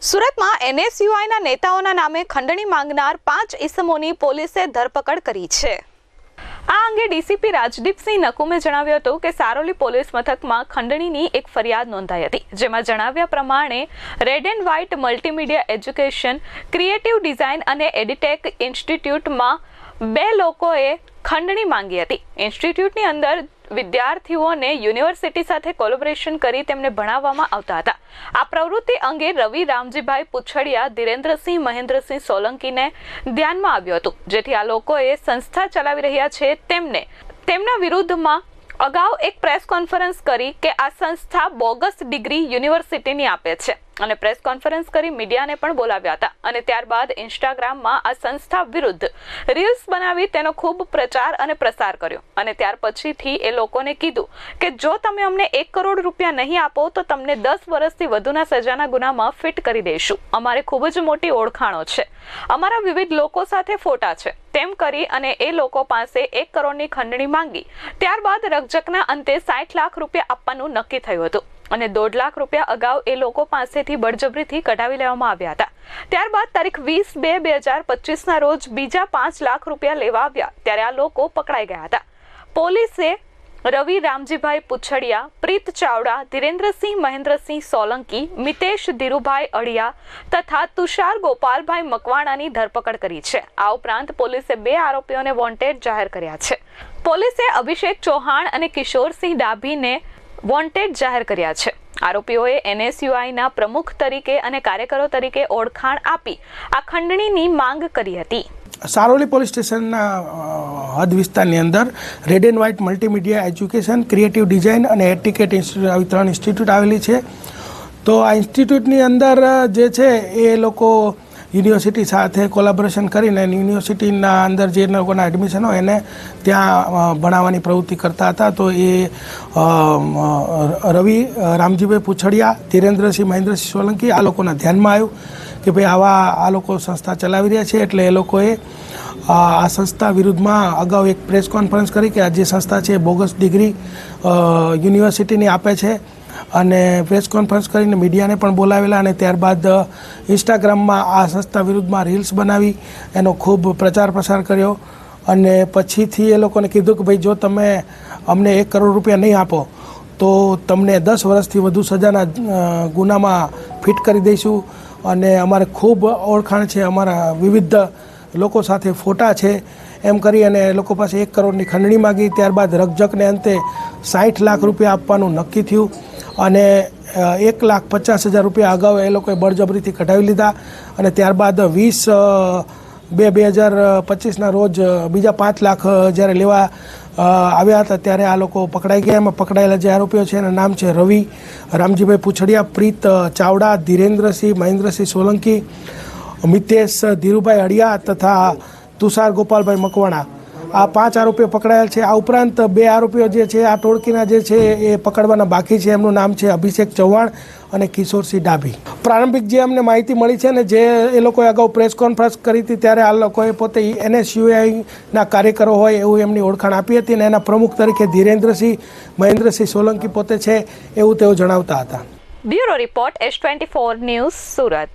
સુરતમાં એનએસયુઆઈના નેતાઓના નામે ખંડણી માંગનાર પાંચ ઇસમોની પોલીસે ધરપકડ કરી છે. આ અંગે ડીસીપી રાજદીપસિંહ નકુમે જણાવ્યું હતું કે સારોલી પોલીસ મથકમાં ખંડણીની એક ફરિયાદ નોંધાઈ હતી, જેમાં જણાવ્યા પ્રમાણે Red and White Multimedia Education, creative design અને એડિટેક ઇન્સ્ટિટ્યૂટમાં બે લોકોએ ખંડણી માંગી હતી. ઇન્સ્ટિટ્યૂટની અંદર વિદ્યાર્થીઓને યુનિવર્સિટી સાથે કોલેબોરેશન કરી તેમને ભણાવવામાં આવતા હતા. આ પ્રવૃત્તિ અંગે રવિ રામજીભાઈ પુછડિયા, ધીરેન્દ્રસિંહ મહેન્દ્રસિંહ સોલંકીને ધ્યાનમાં આવ્યું હતું. જેથી આ લોકોએ સંસ્થા ચલાવી રહ્યા છે તેમને. તેમના વિરુદ્ધમાં અગાઉ એક પ્રેસ કોન્ફરન્સ કરી કે આ સંસ્થા બોગસ ડિગ્રી યુનિવર્સિટીની આપે છે. અને પ્રેસ કોન્ફરન્સ કરી મીડિયાને પણ બોલાવ્યા હતા. અને ત્યારબાદ ઇન્સ્ટાગ્રામમાં આ સંસ્થા વિરુદ્ધ રીલ્સ બનાવી તેનો ખૂબ પ્રચાર અને પ્રસાર કર્યો. અને ત્યાર પછીથી એ લોકોને કીધું કે જો તમે અમને એક કરોડ રૂપિયા નહીં આપો તો તમને દસ વર્ષથી વધુના સજાના ગુનામાં ફિટ કરી દઈશું. અમારે ખૂબ જ મોટી ઓળખાણો છે. અમારા વિવિધ લોકો સાથે ફોટા છે. તેમ કરી અને એ લોકો પાસે એક કરોડની ખંડણી માંગી. ત્યારબાદ રકજકના અંતે સાઠ લાખ રૂપિયા આપવાનું નક્કી થયું હતું. અને દોઢ લાખ રૂપિયા અગાઉ એ લોકો પાસેથી બળજબરીથી કઢાવી લેવામાં આવ્યા હતા. ત્યારબાદ તારીખ વીસ બે બે હજાર પચીસના રોજ બીજા પાંચ લાખ રૂપિયા લેવા આવ્યા. ત્યારે આ લોકો પકડાઈ ગયા હતા. પોલીસે રવિ રામજીભાઈ પુછડિયા, પ્રીત ચાવડા, ધીરેન્દ્રસિંહ મહેન્દ્રસિંહ સોલંકી, મિતેશ ધીરુભાઈ અડિયા તથા તુષાર ગોપાલભાઈ મકવાણાની ધરપકડ કરી છે. આ ઉપરાંત પોલીસે બે આરોપીઓને વોન્ટેડ જાહેર કર્યા છે. પોલીસે અભિષેક ચૌહાણ અને કિશોરસિંહ ડાભીને વોન્ટેડ જાહેર કર્યા છે. આરોપીઓએ એનએસયુઆઈના પ્રમુખ તરીકે અને કાર્યકરો તરીકે ઓળખાણ આપી આ ખંડણીની માંગ કરી હતી. સારોલી પોલીસ સ્ટેશનના હદ વિસ્તારની અંદર Red and White Multimedia Education creative design અને એટિકેટ ઇન્સ્ટિટ્યૂટ આવી ત્રણ ઇન્સ્ટિટ્યૂટ આવેલી છે. તો આ ઇન્સ્ટિટ્યૂટની અંદર જે છે એ લોકો યુનિવર્સિટી સાથે કોલાબોરેશન કરીને યુનિવર્સિટીના અંદર જે લોકોના એડમિશન હોય એને ત્યાં ભણાવવાની પ્રવૃત્તિ કરતા હતા. તો એ રવિ રામજીભાઈ પૂછડિયા, ધીરેન્દ્રસિંહ મહેન્દ્રસિંહ સોલંકી આ લોકોના ધ્યાનમાં આવ્યું કે ભાઈ આવા, આ લોકો સંસ્થા ચલાવી રહ્યા છે એટલે એ લોકોએ આ સંસ્થા વિરુદ્ધમાં અગાઉ એક પ્રેસ કોન્ફરન્સ કરી કે આ જે સંસ્થા છે બોગસ ડિગ્રી યુનિવર્સિટીની આપે છે. અને પ્રેસ કોન્ફરન્સ કરીને મીડિયાને પણ બોલાવેલા અને ત્યારબાદ ઇન્સ્ટાગ્રામમાં આ સંસ્થા વિરુદ્ધમાં રીલ્સ બનાવી, એનો ખૂબ પ્રચાર પ્રસાર કર્યો. અને પછીથી એ લોકોને કીધું કે ભાઈ જો તમે અમને એક કરોડ રૂપિયા નહીં આપો, તો તમને દસ વર્ષથી વધુ સજાના ગુનામાં ફિટ કરી દઈશું. અને અમારે ખૂબ ઓળખાણ છે, અમારા વિવિધ લોકો સાથે ફોટા છે. એમ કરી અને એ લોકો પાસે એક કરોડની ખંડણી માગી. ત્યારબાદ રકઝકને અંતે સાઠ લાખ રૂપિયા આપવાનું નક્કી થયું. અને એક લાખ પચાસ હજાર રૂપિયા અગાઉ એ લોકોએ બળજબરીથી કઢાવી લીધા અને ત્યારબાદ વીસ બે બે હજાર પચીસના રોજ બીજા પાંચ લાખ જ્યારે લેવા આવ્યા હતા ત્યારે આ લોકો પકડાઈ ગયા. એમાં પકડાયેલા જે આરોપીઓ છે એના નામ છે રવિ, રામજીભાઈ પૂછડિયા, પ્રીત ચાવડા, ધીરેન્દ્રસિંહ, મહેન્દ્રસિંહ સોલંકી, મિતેશ, ધીરુભાઈ અડિયા તથા તુષાર ગોપાલભાઈ મકવાણા. આ પાંચ આરોપીઓ પકડાયેલ છે. આ ઉપરાંત બે આરોપીઓ જે છે, આ ટોળકીના જે છે, એ પકડવાના બાકી છે. એમનું નામ છે અભિષેક ચૌહાણ અને કિશોરસિંહ ડાભી. પ્રારંભિક જે અમને માહિતી મળી છે ને, જે એ લોકોએ અગાઉ પ્રેસ કોન્ફરન્સ કરી હતી, ત્યારે આ લોકોએ પોતે એનએસયુઆઈના કાર્યકરો હોય એવું એમની ઓળખાણ આપી હતી અને એના પ્રમુખ તરીકે ધીરેન્દ્રસિંહ, મહેન્દ્રસિંહ સોલંકી પોતે છે એવું તેઓ જણાવતા હતા. Bureau report S twenty four news Surat.